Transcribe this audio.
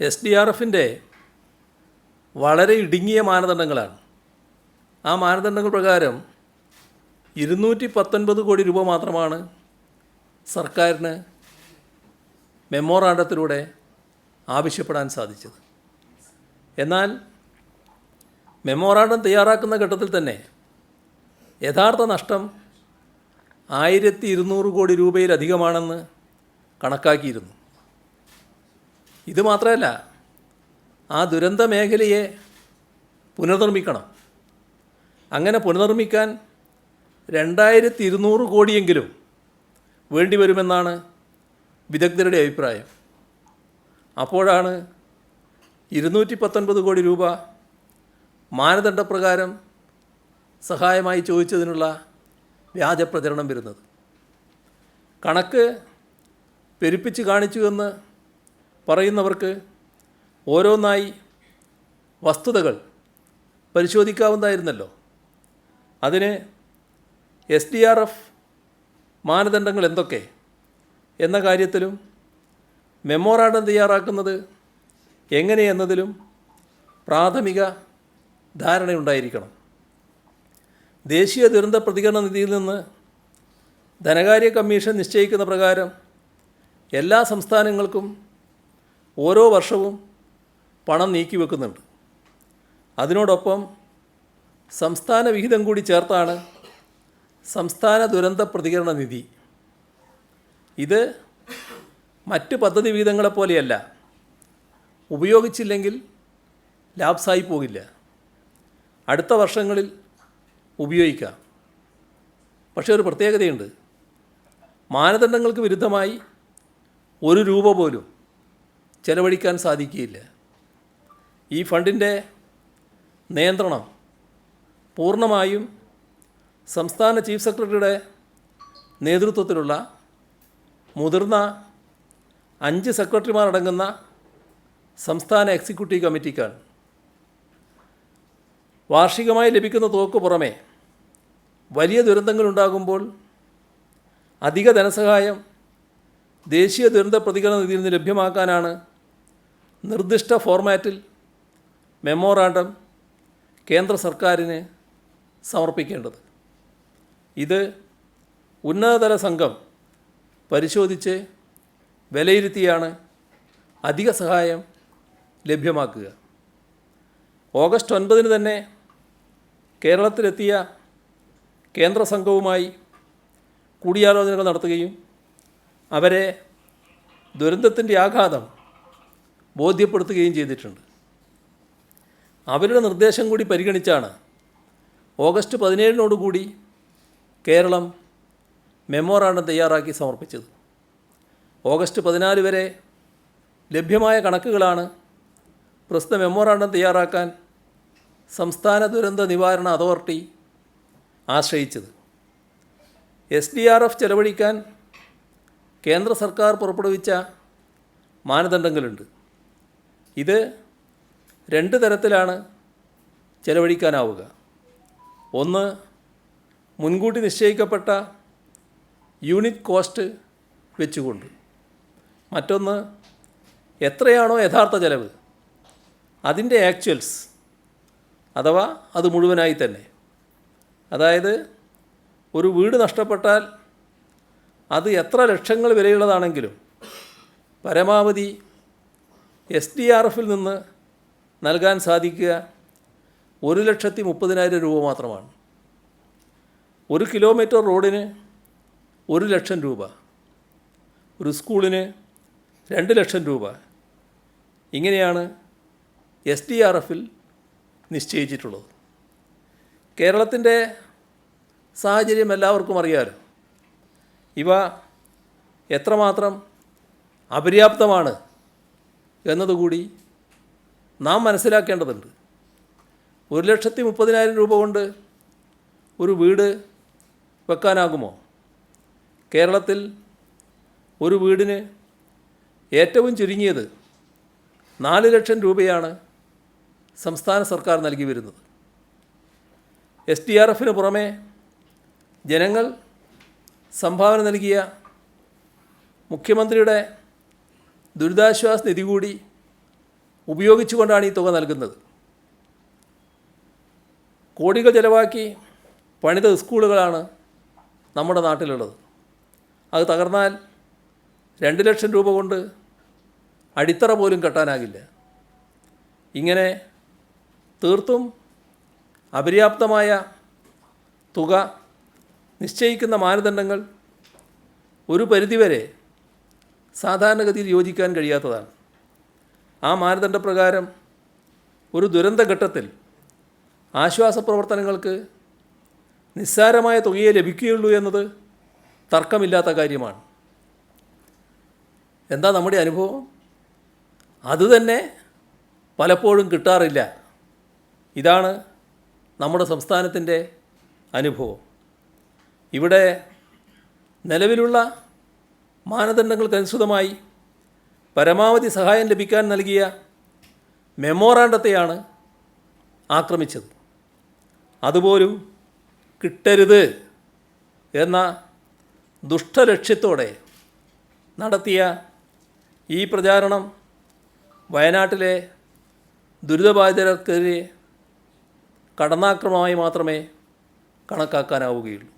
S D R എഫിന്റെ വളരെ ഇടുങ്ങിയ മാനദണ്ഡങ്ങളാണ്. ആ മാനദണ്ഡങ്ങൾ പ്രകാരം ഇരുന്നൂറ്റി പത്തൊൻപത് കോടി രൂപ മാത്രമാണ് സർക്കാരിന് മെമ്മോറാണ്ടത്തിലൂടെ ആവശ്യപ്പെടാൻ സാധിച്ചത്. എന്നാൽ മെമ്മോറാണ്ടം തയ്യാറാക്കുന്ന ഘട്ടത്തിൽ തന്നെ യഥാർത്ഥ നഷ്ടം ആയിരത്തി ഇരുന്നൂറ് കോടി രൂപയിലധികമാണെന്ന് കണക്കാക്കിയിരുന്നു. ഇത് മാത്രമല്ല ആ ദുരന്ത മേഖലയെ പുനർനിർമ്മിക്കണം. അങ്ങനെ പുനർനിർമ്മിക്കാൻ രണ്ടായിരത്തി ഇരുന്നൂറ് കോടിയെങ്കിലും വേണ്ടിവരുമെന്നാണ് വിദഗ്ധരുടെ അഭിപ്രായം. അപ്പോഴാണ് ഇരുന്നൂറ്റി പത്തൊൻപത് കോടി രൂപ മാനദണ്ഡപ്രകാരം സഹായമായി ചോദിച്ചതിനുള്ള വ്യാജ പ്രചരണം വരുന്നത്. കണക്ക് പെരുപ്പിച്ച് കാണിച്ചു എന്ന് പറയുന്നവർക്ക് ഓരോന്നായി വസ്തുതകൾ പരിശോധിക്കാവുന്നതായിരുന്നല്ലോ. അതിന് എസ് ഡി ആർ എഫ് മാനദണ്ഡങ്ങൾ എന്തൊക്കെ എന്ന കാര്യത്തിലും മെമ്മോറാണ്ടം തയ്യാറാക്കുന്നത് എങ്ങനെയെന്നതിലും പ്രാഥമിക ധാരണയുണ്ടായിരിക്കണം. ദേശീയ ദുരന്ത പ്രതികരണ നിധിയിൽ നിന്ന് ധനകാര്യ കമ്മീഷൻ നിശ്ചയിക്കുന്ന പ്രകാരം എല്ലാ സംസ്ഥാനങ്ങൾക്കും ഓരോ വർഷവും പണം നീക്കി വെക്കുന്നുണ്ട്. അതിനോടൊപ്പം സംസ്ഥാന വിഹിതം കൂടി ചേർത്താണ് സംസ്ഥാന ദുരന്ത പ്രതികരണ നിധി. ഇത് മറ്റ് പദ്ധതി വിഹിതങ്ങളെപ്പോലെയല്ല ഉപയോഗിച്ചില്ലെങ്കിൽ ലാപ്സായി പോകില്ല. അടുത്ത വർഷങ്ങളിൽ ഉപയോഗിക്കാം. പക്ഷേ ഒരു പ്രത്യേകതയുണ്ട്. മാനദണ്ഡങ്ങൾക്ക് വിരുദ്ധമായി ഒരു രൂപ പോലും ചെലവഴിക്കാൻ സാധിക്കുകയില്ല. ഈ ഫണ്ടിന്റെ നിയന്ത്രണം പൂർണമായും സംസ്ഥാന ചീഫ് സെക്രട്ടറിയുടെ നേതൃത്വത്തിലുള്ള മുതിർന്ന അഞ്ച് സെക്രട്ടറിമാരടങ്ങുന്ന സംസ്ഥാന എക്സിക്യൂട്ടീവ് കമ്മിറ്റിക്കാണ്. വാർഷികമായി ലഭിക്കുന്ന തുകക്ക് പുറമെ വലിയ ദുരന്തങ്ങളുണ്ടാകുമ്പോൾ അധിക ധനസഹായം ദേശീയ ദുരന്ത പ്രതികരണ നിധിയിൽ നിന്ന് ലഭ്യമാക്കാനാണ് നിർദ്ദിഷ്ട ഫോർമാറ്റിൽ മെമ്മോറാണ്ടം കേന്ദ്ര സർക്കാരിന് സമർപ്പിക്കേണ്ടത്. ഇത് ഉന്നതതല സംഘം പരിശോധിച്ച് വിലയിരുത്തിയാണ് അധിക സഹായം ലഭ്യമാക്കുക. ഓഗസ്റ്റ് ഒൻപതിന് തന്നെ കേരളത്തിലെത്തിയ കേന്ദ്ര സംഘവുമായി കൂടിയാലോചനകൾ നടത്തുകയും അവരെ ദുരന്തത്തിന്റെ ആഘാതം ബോധ്യപ്പെടുത്തുകയും ചെയ്തിട്ടുണ്ട്. അവരുടെ നിർദ്ദേശം കൂടി പരിഗണിച്ചാണ് ഓഗസ്റ്റ് പതിനേഴിനോടുകൂടി കേരളം മെമ്മോറാണ്ടം തയ്യാറാക്കി സമർപ്പിച്ചത്. ഓഗസ്റ്റ് പതിനാല് വരെ ലഭ്യമായ കണക്കുകളാണ് പ്രസ്തുത മെമ്മോറാണ്ടം തയ്യാറാക്കാൻ സംസ്ഥാന ദുരന്ത നിവാരണ അതോറിറ്റി ആശ്രയിച്ചത്. എസ് ഡി ആർ എഫ് ചെലവഴിക്കാൻ കേന്ദ്ര സർക്കാർ പുറപ്പെടുവിച്ച മാനദണ്ഡങ്ങളുണ്ട്. ഇത് രണ്ട് തരത്തിലാണ് ചെലവഴിക്കാനാവുക. ഒന്ന് മുൻകൂട്ടി നിശ്ചയിക്കപ്പെട്ട യൂണിറ്റ് കോസ്റ്റ് വെച്ചുകൊണ്ട്. മറ്റൊന്ന് എത്രയാണോ യഥാർത്ഥ ചെലവ്? അതിന്റെ ആക്ച്വൽസ് അഥവാ അത് മുഴുവനായി തന്നെ. അതായത് ഒരു വീട് നഷ്ടപ്പെട്ടാൽ അത് എത്ര ലക്ഷങ്ങൾ വിലയുള്ളതാണെങ്കിലും പരമാവധി എസ് ഡി ആർ എഫിൽ നിന്ന് നൽകാൻ സാധിക്കുക ഒരു ലക്ഷത്തി മുപ്പതിനായിരം രൂപ മാത്രമാണ്. ഒരു കിലോമീറ്റർ റോഡിന് ഒരു ലക്ഷം രൂപ. ഒരു സ്കൂളിന് രണ്ട് ലക്ഷം രൂപ. ഇങ്ങനെയാണ് എസ് ഡി ആർ എഫിൽ നിശ്ചയിച്ചിട്ടുള്ളത്. കേരളത്തിന്റെ സാഹചര്യം എല്ലാവർക്കും അറിയാമല്ലോ ഇവ എത്രമാത്രം അപര്യാപ്തമാണ് എന്നതുകൂടി നാം മനസ്സിലാക്കേണ്ടതുണ്ട്. ഒരു ലക്ഷത്തി മുപ്പതിനായിരം രൂപ കൊണ്ട് ഒരു വീട് വെക്കാനാകുമോ? കേരളത്തിൽ ഒരു വീടിന് ഏറ്റവും ചുരുങ്ങിയത് നാല് ലക്ഷം രൂപയാണ് സംസ്ഥാന സർക്കാർ നൽകി വരുന്നത്. എസ് ഡി ആർ എഫിന് പുറമെ ജനങ്ങൾ സംഭാവന നൽകിയ മുഖ്യമന്ത്രിയുടെ ദുരിതാശ്വാസ നിധി കൂടി ഉപയോഗിച്ചുകൊണ്ടാണ് ഈ തുക നൽകുന്നത്. കോടികൾ ചെലവാക്കി പണിത സ്കൂളുകളാണ് നമ്മുടെ നാട്ടിലുള്ളത്. അത് തകർന്നാൽ രണ്ട് ലക്ഷം രൂപ കൊണ്ട് അടിത്തറ പോലും കെട്ടാനാകില്ല. ഇങ്ങനെ തീർത്തും അപര്യാപ്തമായ തുക നിശ്ചയിക്കുന്ന മാനദണ്ഡങ്ങൾ ഒരു പരിധിവരെ സാധാരണഗതിയിൽ യോജിക്കാൻ കഴിയാത്തതാണ്. ആ മാനദണ്ഡപ്രകാരം ഒരു ദുരന്തഘട്ടത്തിൽ ആശ്വാസ പ്രവർത്തനങ്ങൾക്ക് നിസ്സാരമായ തുകയെ ലഭിക്കുകയുള്ളൂ എന്നത് തർക്കമില്ലാത്ത കാര്യമാണ്. എന്താ നമ്മുടെ അനുഭവം? അതുതന്നെ പലപ്പോഴും കിട്ടാറില്ല. ഇതാണ് നമ്മുടെ സംസ്ഥാനത്തിന്റെ അനുഭവം. ഇവിടെ നിലവിലുള്ള മാനദണ്ഡങ്ങൾക്കനുസൃതമായി പരമാവധി സഹായം ലഭിക്കാൻ നൽകിയ മെമ്മോറാണ്ടത്തെയാണ് ആക്രമിച്ചത്. അതുപോലും കിട്ടരുത് എന്ന ദുഷ്ടലക്ഷ്യത്തോടെ നടത്തിയ ഈ പ്രചാരണം വയനാട്ടിലെ ദുരിതബാധിതർക്കെതിരെ കടന്നാക്രമമായി മാത്രമേ കണക്കാക്കാനാവുകയുള്ളൂ.